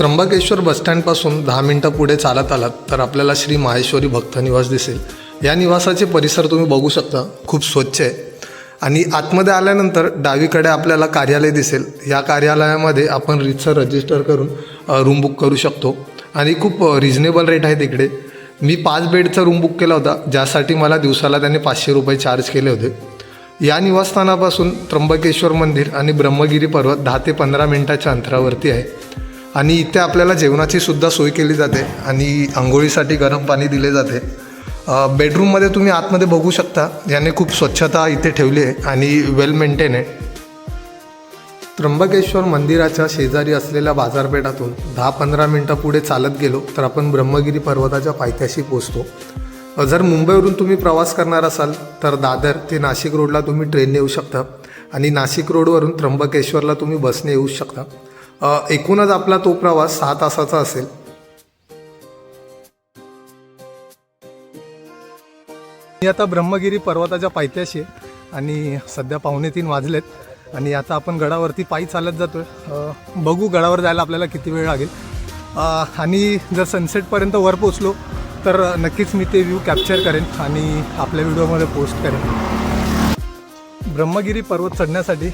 त्र्यंबकेश्वर बसस्टँडपासून दहा मिनटं पुढे चालत आलात तर आपल्याला श्री माहेश्वरी भक्त निवास दिसेल. या निवासाचे परिसर तुम्ही बघू शकता खूप स्वच्छ आहे. आणि आतमध्ये आल्यानंतर डावीकडे आपल्याला कार्यालय दिसेल. या कार्यालयामध्ये आपण रितसर रजिस्टर करून रूम बुक करू शकतो. आणि खूप रिजनेबल रेट आहे तिकडे मी पाच बेडचा रूम बुक केला होता ज्यासाठी मला दिवसाला त्यांनी पाचशे रुपये चार्ज केले होते. या निवासस्थानापासून त्र्यंबकेश्वर मंदिर आणि ब्रह्मगिरी पर्वत दहा ते पंधरा मिनटाच्या अंतरावरती आहे. आणि इथे आपल्याला जेवणाची सुद्धा सोय केली जाते आणि आंघोळीसाठी गरम पाणी दिले जाते. बेडरूममध्ये तुम्ही आतमध्ये बघू शकता याने खूप स्वच्छता इथे ठेवली आहे आणि वेल मेंटेन आहे. त्र्यंबकेश्वर मंदिराच्या शेजारी असलेल्या बाजारपेठातून दहा पंधरा मिनटं पुढे चालत गेलो तर आपण ब्रह्मगिरी पर्वताच्या पायथ्याशी पोचतो. जर मुंबईवरून तुम्ही प्रवास करणार असाल तर दादर ते नाशिक रोडला तुम्ही ट्रेनने येऊ शकता आणि नाशिक रोडवरून त्र्यंबकेश्वरला तुम्ही बसने येऊ शकता. एकूणच आपला तो प्रवास सहा तासाचा असेल. मी आता ब्रह्मगिरी पर्वताच्या पायथ्याशी आहे आणि सध्या पावणे तीन वाजलेत आणि आता आपण गडावरती पायी चालत जातोय. बघू गडावर जायला आपल्याला किती वेळ लागेल. आणि जर सनसेटपर्यंत वर पोचलो तर नक्कीच मी ते व्ह्यू कॅप्चर करेन आणि आपल्या व्हिडिओमध्ये पोस्ट करेन. ब्रह्मगिरी पर्वत चढण्यासाठी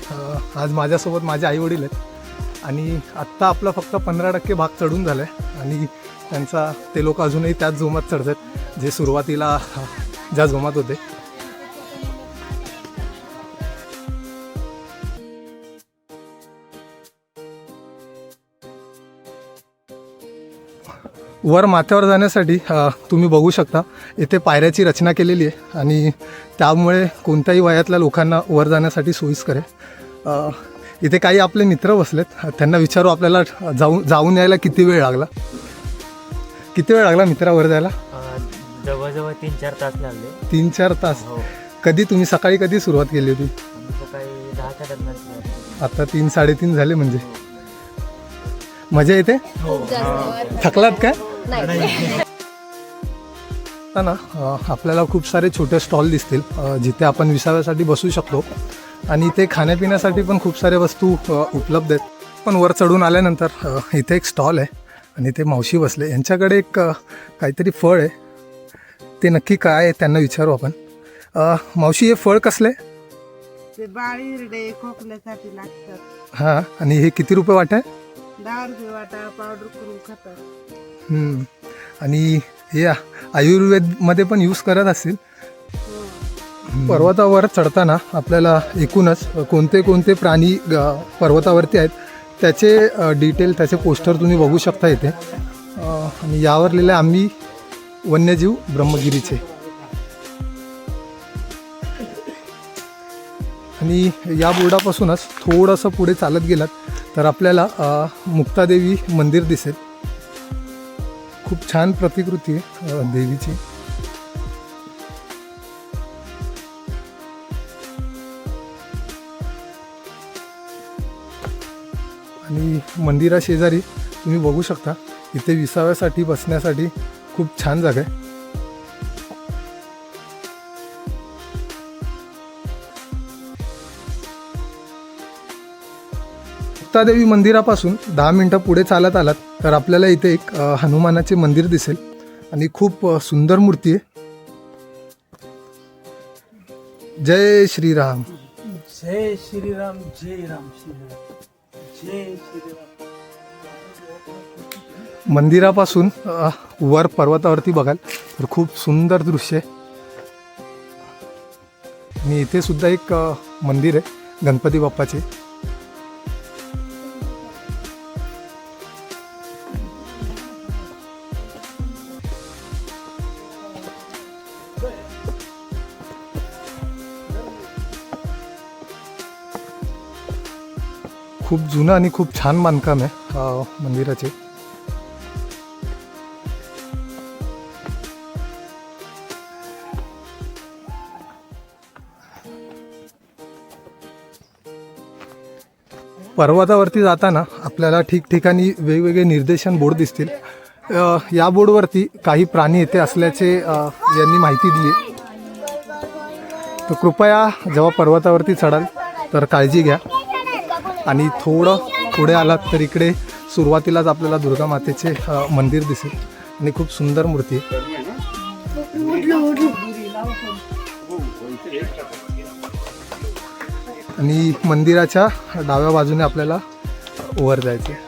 आज माझ्यासोबत माझे आईवडील आहेत. आणि आत्ता आपला फक्त पंधरा टक्के भाग चढून झाला आहे आणि त्यांचा ते लोक अजूनही त्याच जोमात चढतात जे सुरुवातीला ज्या जोमात होते. वर माथ्यावर जाण्यासाठी तुम्ही बघू शकता इथे पायऱ्याची रचना केलेली आहे. आणि त्यामुळे कोणत्याही वयातल्या लोकांना वर जाण्यासाठी सोयीस्कर आहे. इथे काही आपले मित्र बसलेत. त्यांना विचारू आपल्याला जाऊन जाऊन यायला किती वेळ लागला? किती वेळ लागला मित्रा वर जायला जवळजवळ तीन चार तास लागले. तीन चार तास. हो. कधी तुम्ही सकाळी कधी सुरुवात केली होती? आम्ही सकाळी दहाच्या दरम्यान सुरुवात आता तीन साडेतीन झाले म्हणजे? मजा येते? थकलात काय? ना आपल्याला खूप सारे छोटे स्टॉल दिसतील. जिथे आपण विसाव्यासाठी बसू शकतो. आणि इथे खाण्यापिण्यासाठी पण खूप साऱ्या वस्तू उपलब्ध आहेत. पण वर चढून आल्यानंतर इथे एक स्टॉल आहे आणि ते मावशी बसले. यांच्याकडे एक काहीतरी फळ आहे. ते नक्की काय आहे त्यांना विचारू आपण. मावशी हे फळ कसले? ते बाळीरडे खोकल्यासाठी लागतात. हां आणि हे किती रुपये वाट आहे? दहा रुपये वाटा पावडर करून खातात. हम्म. आणि हे आयुर्वेदमध्ये पण यूज करत असतील. पर्वतावर चढताना आपल्याला एकूणच कोणते कोणते प्राणी ग- पर्वतावरती आहेत त्याचे डिटेल त्याचे पोस्टर तुम्ही बघू शकता इथे. आणि यावर लिहिले आम्ही वन्यजीव ब्रह्मगिरीचे. आणि या बोर्डापासूनच थोडंसं पुढे चालत गेलात तर आपल्याला मुक्तादेवी मंदिर दिसेल. खूप छान प्रतिकृती आहे देवीची. आणि मंदिराशेजारी तुम्ही बघू शकता इथे विसाव्यासाठी बसण्यासाठी खूप छान जागा आहे. मुक्तादेवी मंदिरापासून दहा मिनटं पुढे चालत आलात तर आपल्याला इथे एक हनुमानाचे मंदिर दिसेल. आणि खूप सुंदर मूर्ती आहे. जय श्रीराम. जय श्रीराम जय राम श्रीराम. मंदिरापासून वर पर्वतावरती बघाल तर खूप सुंदर दृश्य आहे. आणि इथे सुद्धा एक मंदिर आहे गणपती बाप्पाचे. खूप जुनं आणि खूप छान बांधकाम आहे मंदिराचे. पर्वतावरती जाताना आपल्याला ठिकठिकाणी वेगवेगळे निर्देशन बोर्ड दिसतील. या बोर्डवरती काही प्राणी येथे असल्याचे यांनी माहिती दिली तर कृपया जेव्हा पर्वतावरती चढाल तर काळजी घ्या. आणि थोडं पुढे आलात तर इकडे सुरुवातीलाच आपल्याला दुर्गा मातेचे मंदिर दिसेल. आणि खूप सुंदर मूर्ती आणि मंदिराच्या डाव्या बाजूने आपल्याला वर जायचं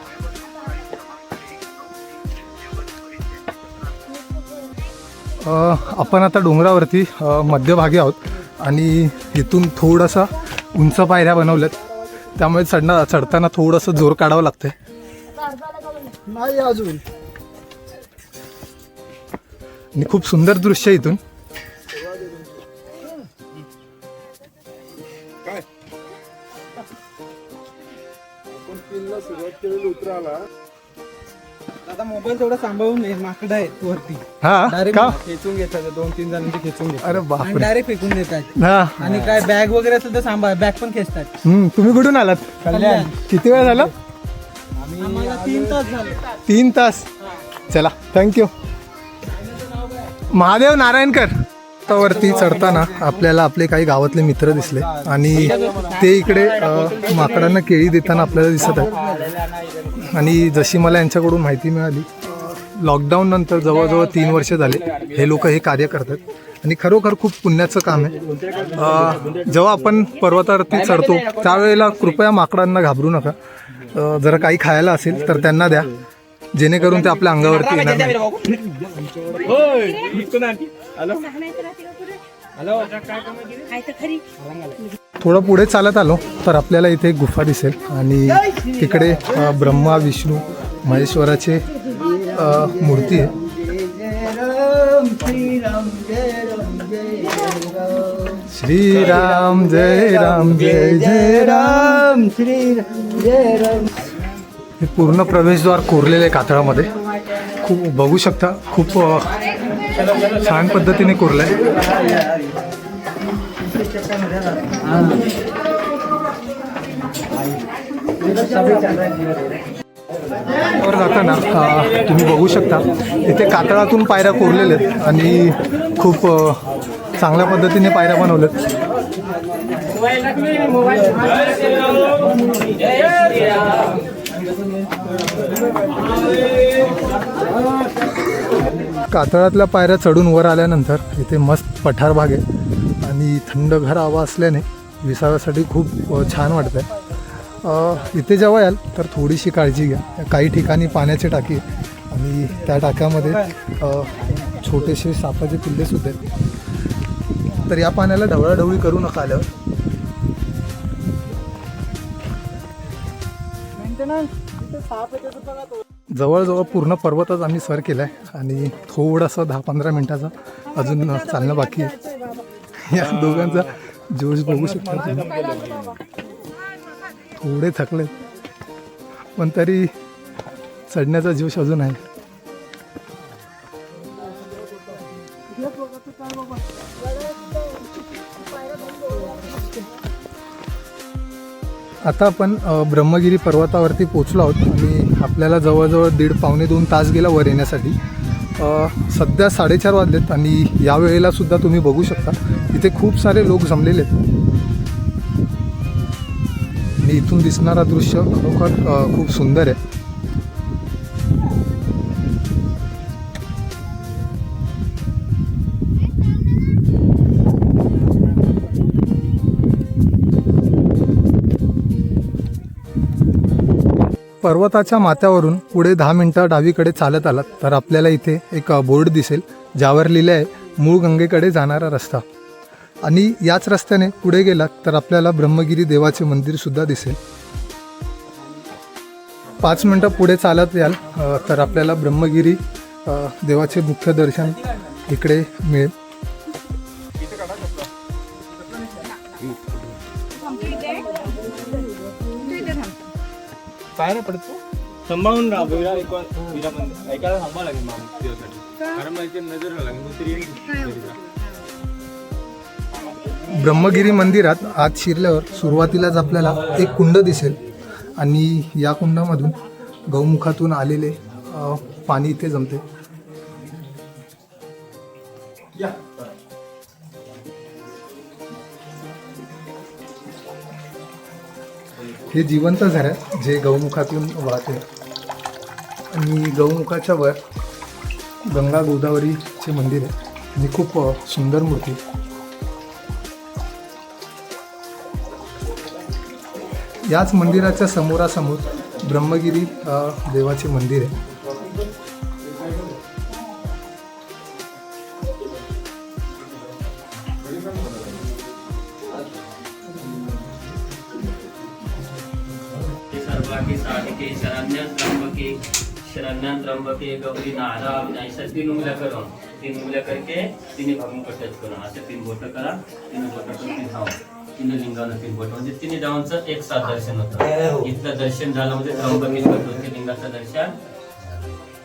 आपण आता डोंगरावरती मध्यभागी आहोत. आणि इथून थोडंसं उंच पायऱ्या बनवल्यात. त्यामुळे चढणं चढताना थोडंसं जोर काढावं लागतंय. नाही अजून. आणि खूप सुंदर दृश्य इथून. मोबाईल थोडा सांभाळून माकडं आहेत वरती. हा? डायरेक्ट का? खेचून घेतात दोन तीन जणांचे खेचून घेतात. अरे आणि बापरे डायरेक्ट फेकून देतात. हा. आणि काय बॅग वगैरे असेल तर सांभाळ बॅग पण खेचतात. हम्म, तुम्ही कुठून आलात? कल्याण. किती वेळ झालं? आम्हाला तीन तास झाले. तीन तास. चला थँक्यू महादेव नारायणकर. वरती चढताना आपल्याला आपले काही गावातले मित्र दिसले. आणि ते इकडे अ, माकडांना केळी देताना आपल्याला दिसत आहेत. आणि जशी मला यांच्याकडून माहिती मिळाली लॉकडाऊन नंतर जवळजवळ तीन वर्ष झाले. हे लोक हे कार्य करतात. आणि खरोखर खूप पुण्याचं काम आहे. अ, जेव्हा आपण पर्वतावरती चढतो त्यावेळेला कृपया माकडांना घाबरू नका. जर काही खायला असेल तर त्यांना द्या. जेणेकरून ते आपल्या अंगावरती येणार नाही. थोडं पुढे चालत आलो तर आपल्याला इथे एक गुफा दिसेल. आणि तिकडे ब्रह्मा विष्णू महेश्वराचे मूर्ती आहे. श्रीराम जय राम जय जय राम. हे पूर्ण प्रवेशद्वार कोरलेले आहे कातळामध्ये. खूप बघू शकता खूप छान पद्धतीने कोरलं आहे वर जाताना तुम्ही बघू शकता. इथे कातळातून पायऱ्या कोरलेल्या आहेत आणि खूप चांगल्या पद्धतीने पायऱ्या बनवल्यात. कातळातल्या पायऱ्या चढून वर आल्यानंतर इथे मस्त पठार भाग आहे आणि थंडगार हवा असल्याने विसाव्यासाठी खूप छान वाटतं आहे इथे जेव्हा याल तर थोडीशी काळजी घ्या. काही ठिकाणी पाण्याची टाकी आणि त्या टाक्यामध्ये छोटेसे सापाचे पिल्लेसुद्धा आहेत. तर या पाण्याला ढवळाढवळी करू नका आल्यावर. जवळजवळ पूर्ण पर्वतच आम्ही सर केला आहे आणि थोडंसं दहा पंधरा मिनटाचा अजून चालणं बाकी आहे. या दोघांचा जोश बघू शकता थोडे थकले. पण तरी चढण्याचा जोश अजून आहे. आता आपण ब्रह्मगिरी पर्वतावरती पोचलो आहोत आणि आपल्याला जवळजवळ दीड पावणे दोन तास गेला वर येण्यासाठी. सध्या साडेचार वाजलेत आणि या वेळेला सुद्धा तुम्ही बघू शकता. इथे खूप सारे लोक जमलेले आहेत. आणि इथून दिसणारा दृश्य खरोखर खूप सुंदर आहे. पर्वताच्या माथ्यावरून पुढे दहा मिनटं डावीकडे चालत आलात तर आपल्याला इथे एक बोर्ड दिसेल ज्यावर लिहिले आहे मूळ गंगेकडे जाणारा रस्ता. आणि याच रस्त्याने पुढे गेलात तर आपल्याला ब्रह्मगिरी देवाचे मंदिरसुद्धा दिसेल. पाच मिनटं पुढे चालत याल तर आपल्याला ब्रह्मगिरी देवाचे मुख्य दर्शन इकडे मिळेल. काय नाही पडतो सांभाळून राहा विरा एक विरा पण ऐकायला थांबावं लागेल कारण इथे नजर लागेल मग तरी येईल. ब्रह्मगिरी मंदिरात आत शिरल्यावर सुरुवातीलाच आपल्याला एक कुंड दिसेल. आणि या कुंडामधून गौमुखातून आलेले पाणी इथे जमते. हे जिवंत झरे जे गौमुखातून वाहते. आणि गौमुखाच्या वर गंगा गोदावरीचे मंदिर आहे. आणि खूप सुंदर मूर्ती याच मंदिराच्या समोरासमोर ब्रह्मगिरी देवाचे मंदिर आहे. सर्वांगी साधिके शरण्य त्र्यंबके शरण्य त्र्यंबके गौरी नारायण ऐसा तीन उंगल्या करून तीन उंगल्या करके तिने भागून टच करून असे तीन बोट करा तीन बोट करून तीन तीन लिंगानं तीन बोट म्हणजे तिन्ही धावांचं एक साथ दर्शन होतं. इथलं दर्शन झालं म्हणजे त्र्यंबकेश्वर ज्योतिर्लिंगाचं दर्शन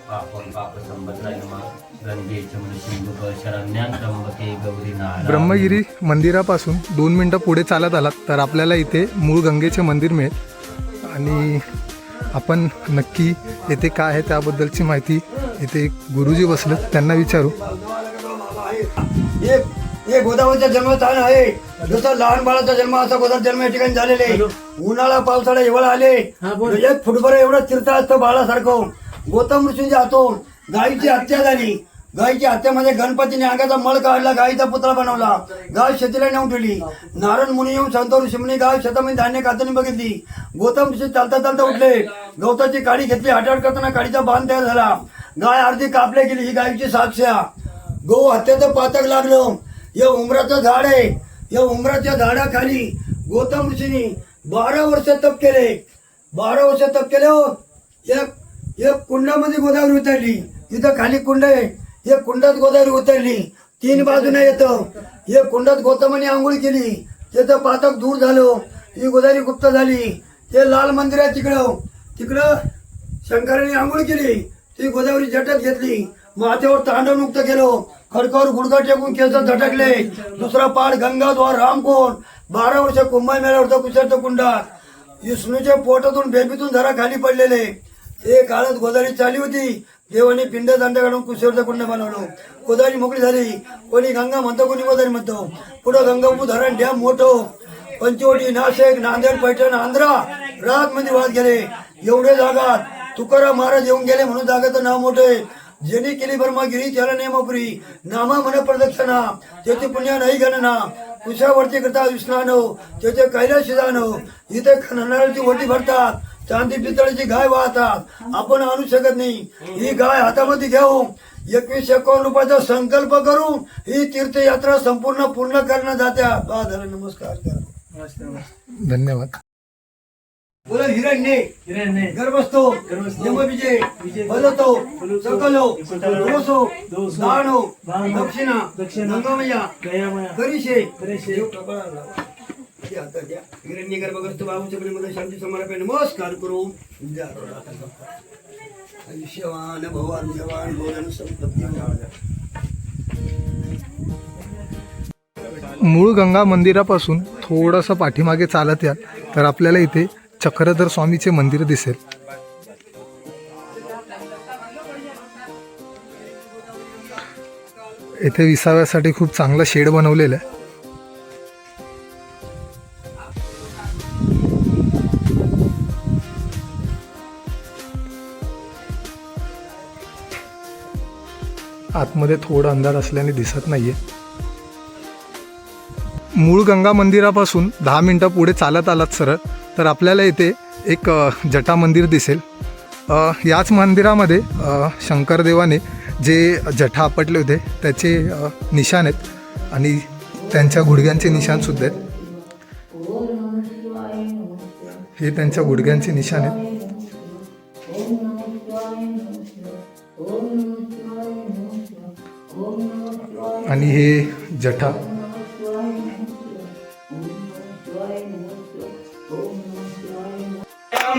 पापन पाप संबंधाय नारायण. ब्रह्मगिरी मंदिरापासून दोन मिनटं पुढे चालत आलात तर आपल्याला इथे मूळ गंगेचे मंदिर मिळेल. आणि आपण नक्की येथे काय आहे त्याबद्दलची माहिती इथे एक गुरुजी बसलेत त्यांना विचारू. हे गोदावरीचं जन्मस्थान आहे. जसं लहान बाळाचा जन्म असा गोदावर जन्म या ठिकाणी झालेले उन्हाळा पावसाळा हिवाळा आले. एक फुटभर एवढं तीर्थ असतं बाळासारखं. गौतम ऋषींच्या हातून गायीची हत्या झाली. गायीच्या हत्यामध्ये गणपतीने अंगाचा मळ काढला गायीचा पुतळा बनवला. गाय शेतीला नेऊन ठेवली. नारायण मुनी येऊन संत ऋषीमुनी गाय शेतामध्ये धान्य खाताना बघितली. गौतम ऋषी चालता चालता उठले. गवताची काडी घेतली. हाटाड करताना काडीचा बांध तयार झाला. गाय अर्धी कापले गेली. ही गायीची साक्ष. आहे. गो हत्याचं पातक लागलं. या उमराचं झाड आहे. या उमराच्या झाडाखाली गौतम ऋषींनी बारा वर्ष तप केले. बारा वर्ष तप केले हो एक एक कुंडामध्ये गोदावरी उतरली. इथं खाली कुंड आहे. एक कुंडात गोदावरी उतरली. तीन बाजूने येतं. एक कुंडात गौतमाने आंघोळ केली. त्याचं पातक दूर झालं. ही गोदावरी गुप्त झाली. ते लाल मंदिर आहे तिकडं तिकडं शंकराने आंघोळ केली. ती गोदावरी जटात घेतली. माथ्यावर तांडव मुक्त केलं. खडकावर गुडघा टेकून केस झटकले. दुसरा पाड गंगाद्वार रामकोण. बारा वर्ष कुंभमेळा होता कुशर्त कुंडात विष्णूच्या पोटातून बेबीतून धरा खाली पडलेले. हे काळात गोदारी चाली होती. देवाने पिंड दांड काढून कुशेवरचं कुंड बनवलं. गोदारी मोकळी झाली. कोणी गंगा म्हणतो कोणी गोदारी म्हणतो. पुढं गंगापूर धरण डॅम मोठो. पंचवटी नाशिक नांदेड पैठण आंध्रा. रात मध्ये वाद गेले. एवढे जागात तुकाराम महाराज येऊन गेले म्हणून जागाचं नाव मोठे ज्यांनी केली ब्रह्मगिरी त्याला नेमपुरी नामा मन प्रदक्षिणा त्याची पुण्य नाही गणना कुशावरती करता विष्णानो त्याचे कैलाशी जाणो इथे खननाची वटी भरतात चांदी पितळाची गाय वाहतात. आपण आणू शकत नाही. ही गाय हातामध्ये घेऊ एकवीस एकावन्न रुपयाचा संकल्प करून ही तीर्थयात्रा संपूर्ण पूर्ण करणं जात्या. नमस्कार. करा धन्यवाद. बोला हिरण्ये. हिरण्ये, गर्भस्थो गर्भस्थो, यमविजय विजय, फलतो फलतो, सकलो सकलो, दोसो दानो, दक्षिणा. दक्षिणा, गंगामया. गयामया, करिशे. या. हिरण्य गर्भग्रस्त बाबूच्या मध्ये शांती समारंभ. नमस्कार करू. आयुष्यवान भवान जवान भोजन संपत्ती मूळ गंगा मंदिरापासून थोडंसं पाठीमागे चालत याल तर आपल्याला इथे चक्रधर स्वामीचे मंदिर दिसेल. येथे विसाव्यासाठी खूप चांगलं शेड बनवलेलं आहे. आतमध्ये थोडं अंधार असल्याने दिसत नाहीये. मूळ गंगा मंदिरापासून दहा मिनटं पुढे चालत आलात सरळ. तर आपल्याला इथे एक जटा मंदिर दिसेल. याच मंदिरामध्ये शंकरदेवाने जे जठा आपटले होते त्याचे निशाण आहेत आणि त्यांच्या गुडघ्यांचे निशाणसुद्धा आहेत. हे त्यांच्या गुडघ्यांचे निशाण आहेत. आणि हे जठा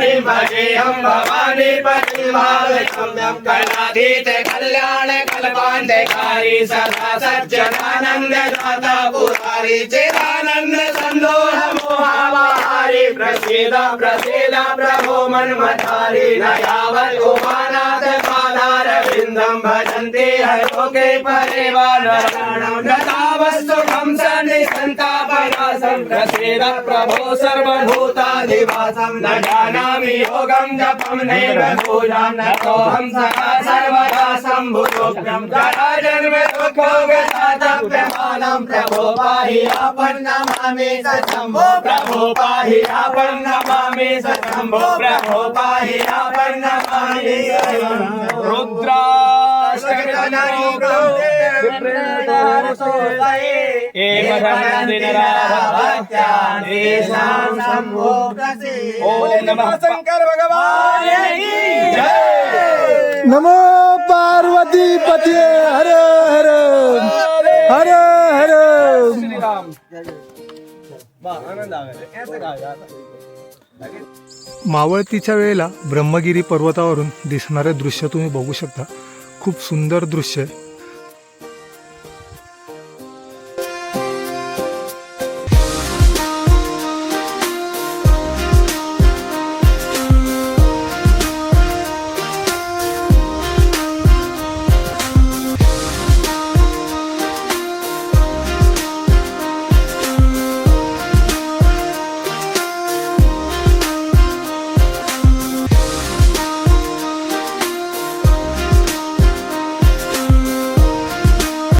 भवानी पतिभाग सम्यं कलातीत कल्याण कल्पान्धकारी सदा सज्जनानन्द दाता पुरारी चिदानन्द सन्दोह मोहावाहारी प्रसीद प्रसीद प्रभो मन्मथारी न उमानाथ पादारविन्दं भजन्ति हरोके प्रसीद प्रभो सर्वभूताधिवासं न जानामि योगं जपं नैव पूजां न सोऽहं सदा सर्वदा सम्भुतोऽभ्यं जरा जन्म दुःखो दुःखोगतातप्यमानं प्रभो पाहि आपन्नमामि सशम्भो प्रभो पाहि आपन्नमामि सशम्भो प्रभो पाहि आपन्नमामि ओम नमः शंकर भगवान की जय। नमो पार्वती पती हर हर। हर हर। मावळतीच्या वेळेला ब्रह्मगिरी पर्वतावरून दिसणारे दृश्य तुम्ही बघू शकता. खूप सुंदर दृश्य आहे.